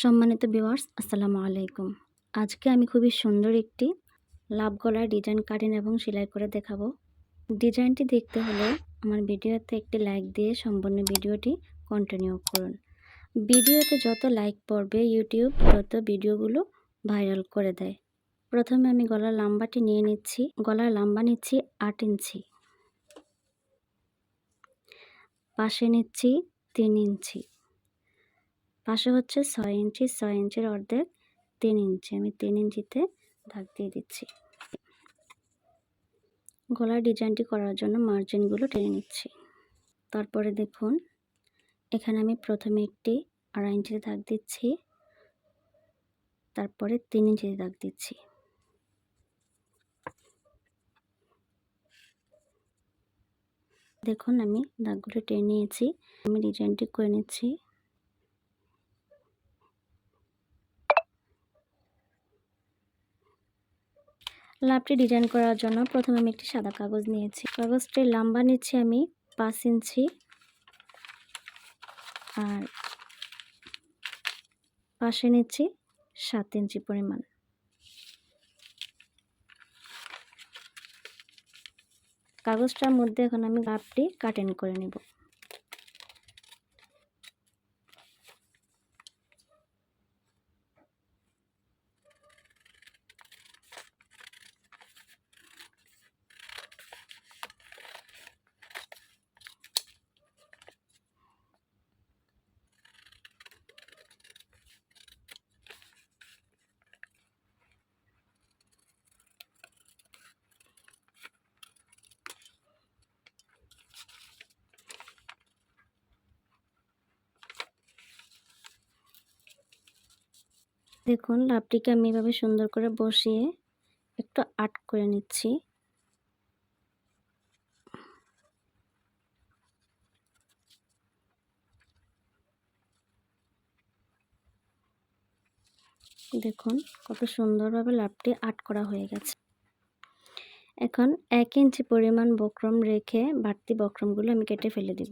সম্মানিত ভিউয়ার্স, আসসালামু আলাইকুম। আজকে আমি খুবই সুন্দর একটি লাভ গলার ডিজাইন কাটিং এবং সেলাই করে দেখাবো। ডিজাইনটি দেখতে হলে আমার ভিডিওতে একটি লাইক দিয়ে সম্পূর্ণ ভিডিওটি কন্টিনিউ করুন। ভিডিওতে যত লাইক পড়বে, ইউটিউব তত ভিডিওগুলো ভাইরাল করে দেয়। প্রথমে আমি গলার লাম্বাটি নিয়ে নিচ্ছি। গলার লাম্বা নিচ্ছি আট ইঞ্চি। পাশে নিচ্ছি তিন ইঞ্চি। পাশে হচ্ছে ছয় ইঞ্চি, ছয় ইঞ্চির অর্ধেক তিন ইঞ্চি। আমি তিন ইঞ্চিতে দাগ দিয়ে দিচ্ছি। গলার ডিজাইনটি করার জন্য মার্জিনগুলো টেনে নিচ্ছি। তারপরে দেখুন, এখানে আমি প্রথমে একটি আড়াই ইঞ্চিতে দাগ দিচ্ছি, তারপরে তিন ইঞ্চিতে দাগ দিচ্ছি। দেখুন, আমি দাগগুলো টেনে নিয়েছি, আমি ডিজাইনটি করে নিচ্ছি। লাভটি ডিজাইন করার জন্য প্রথমে আমি একটি সাদা কাগজ নিয়েছি। কাগজটির লম্বা নিচ্ছি আমি পাঁচ ইঞ্চি। আর পাশে নিচ্ছি সাত ইঞ্চি পরিমাণ। কাগজটার মধ্যে এখন আমি লাভটি কাটিং করে নেব। দেখুন লাভটিকে আমি এভাবে সুন্দর করে বসিয়ে একটু আট করে নিচ্ছি। দেখুন, কত সুন্দরভাবে লাভটি আট করা হয়ে গেছে। এখন এক ইঞ্চি পরিমাণ বক্রম রেখে বাড়তি বক্রমগুলো আমি কেটে ফেলে দিব।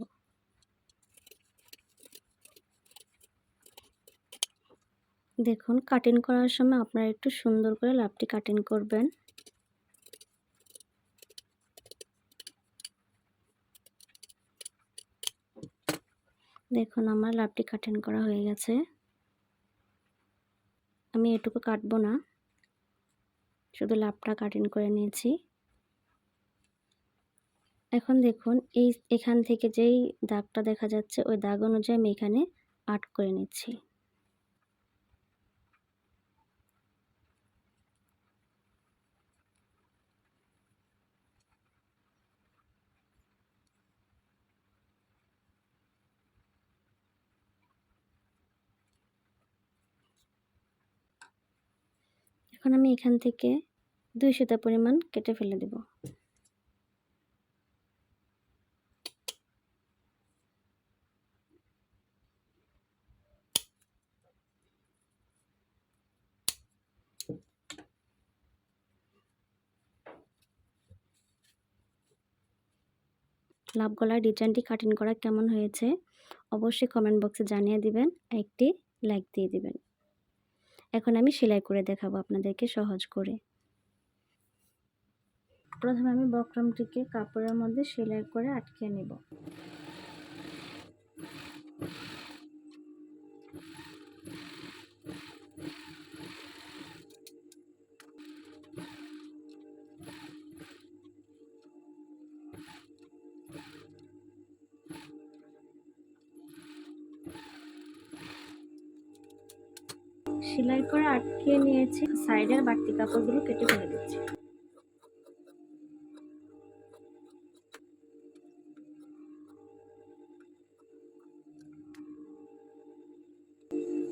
দেখুন কাটিং করার সময় আপনারা একটু সুন্দর করে লাভটি কাটিং করবেন। দেখুন, আমার লাভটি কাটিং করা হয়ে গেছে। আমি এটুকু কাটবো না। শুধু লাভটা কাটিং করে নিয়েছি। এখন দেখুন, এই এখান থেকে যেই দাগটা দেখা যাচ্ছে, ওই দাগ অনুযায়ী আমি এখানে আট করে নিচ্ছি। এখন আমি এখান থেকে দুই সুতা পরিমাণ কেটে ফেলে দেব। লাভ গলার ডিজাইনটি কাটিং করা কেমন হয়েছে, অবশ্যই কমেন্ট বক্সে জানিয়ে দিবেন, একটি লাইক দিয়ে দিবেন। এখন আমি সেলাই করে দেখাবো আপনাদেরকে সহজ করে। প্রথমে আমি বক্রমটিকে কাপড়ের মধ্যে সেলাই করে আটকে নেব। সেলাই করে আটকে নিয়েছি। সাইডের বাড়তি কাপড়গুলো কেটে ফেলে দিচ্ছি।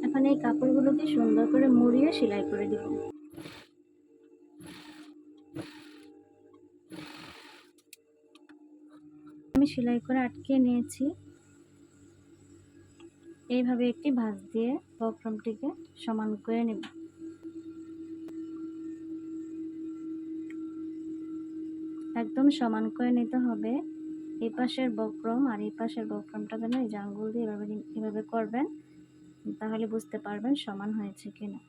এখন এই কাপড়গুলোকে সুন্দর করে মুড়িয়ে সেলাই করে দিব। আমি সেলাই করে আটকে নিয়েছি। এইভাবে একটি ভাঁজ দিয়ে বক্রমটিকে সমান করে নেব। একদম সমান করে নিতে হবে। এই পাশের বক্রম আর এই পাশের বক্রমটা যেন এই জাঙ্গুল দিয়ে এভাবে এভাবে করবেন, তাহলে বুঝতে পারবেন সমান হয়েছে কিনা।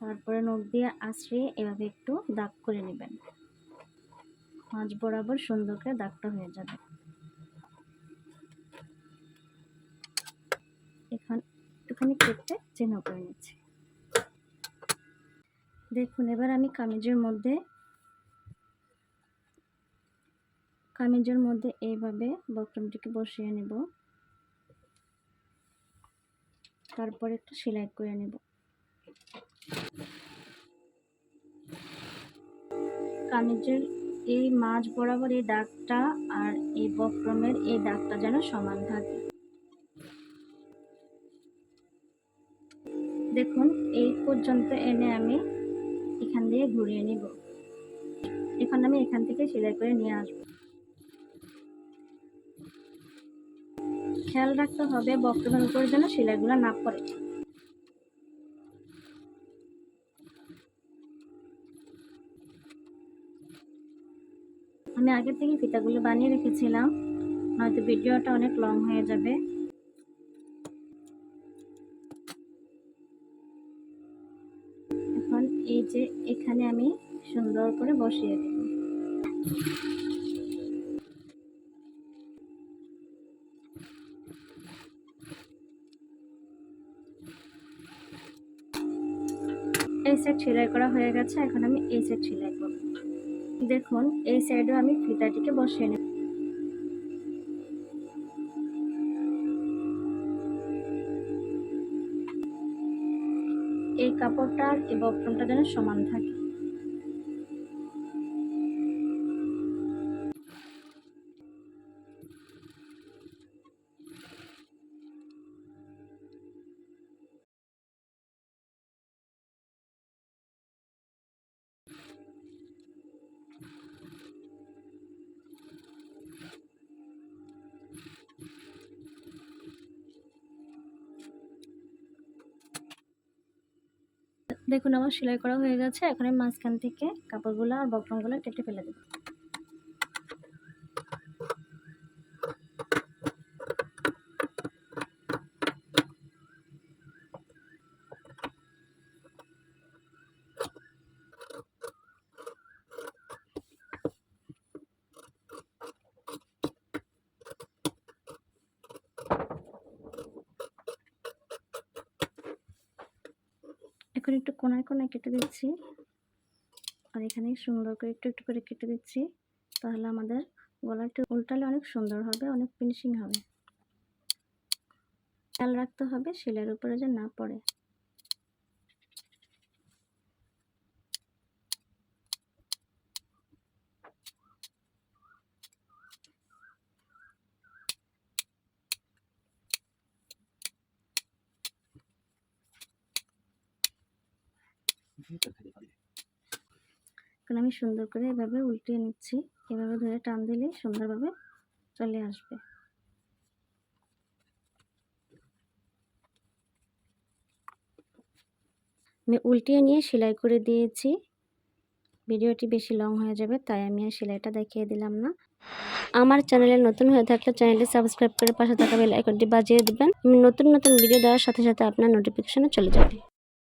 তারপরে নখ দিয়ে আশ্রিয়ে এভাবে একটু দাগ করে নেবেন। মাঝ বরাবর সুন্দর করে দাগটা হয়ে যাবে। এখন একটুখানি কেটে চিহ্ন করে নিচ্ছি। দেখুন, এবার আমি কামিজের মধ্যে কামিজের মধ্যে এইভাবে বক্রমটিকে বসিয়ে নেব। তারপর একটু সেলাই করে নেব। কামিজের এই মাঝ বরাবর এই দাগটা আর এই বক্রমের এই দাগটা যেন সমান থাকে। দেখুন, এই পর্যন্ত এনে আমি এখান দিয়ে ঘুরিয়ে নিব। এখন আমি এখান থেকে সেলাই করে নিয়ে আসব। খেয়াল রাখতে হবে বক্রমের উপরে যেন সেলাইগুলো না পড়ে। আমি আগে থেকে ফিতাগুলো বানিয়ে রেখেছিলাম, নয়তো ভিডিওটা অনেক লং হয়ে যাবে। এখন এই যে এখানে আমি সুন্দর করে বসিয়ে দেব। এই সাইড সেলাই করা হয়ে গেছে, এখন আমি এই সাইড সেলাই দেখুন এই সাইডেও আমি ফিতাটিকে বসে নেব। এই কাপড়টা এবং এই যেন সমান থাকে। দেখুন, আমার সেলাই করা হয়ে গেছে। এখন আমি মাঝখান থেকে কাপড়গুলো আর বক্রমগুলো কেটে ফেলে দেবো। এখন একটু কোনায় কোনায় কেটে দিচ্ছি। আর এখানে সুন্দর করে একটু একটু করে কেটে দিচ্ছি। তাহলে আমাদের গলাটি উল্টালে অনেক সুন্দর হবে, অনেক ফিনিশিং হবে। খেয়াল রাখতে হবে শিলের উপরে যে না পড়ে। এখন আমি সুন্দর করে এভাবে উল্টিয়ে নিচ্ছি। এভাবে ধরে টান দিলে সুন্দরভাবে চলে আসবে। আমি উল্টিয়ে নিয়ে সেলাই করে দিয়েছি। ভিডিওটি বেশি লং হয়ে যাবে, তাই আমি আর সেলাইটা দেখিয়ে দিলাম না। আমার চ্যানেলে নতুন হয়ে থাকলে চ্যানেলটি সাবস্ক্রাইব করে পাশে থাকা বেল আইকনটি বাজিয়ে দেবেন। নতুন নতুন ভিডিও দেওয়ার সাথে সাথে আপনার নোটিফিকেশনে চলে যাবে।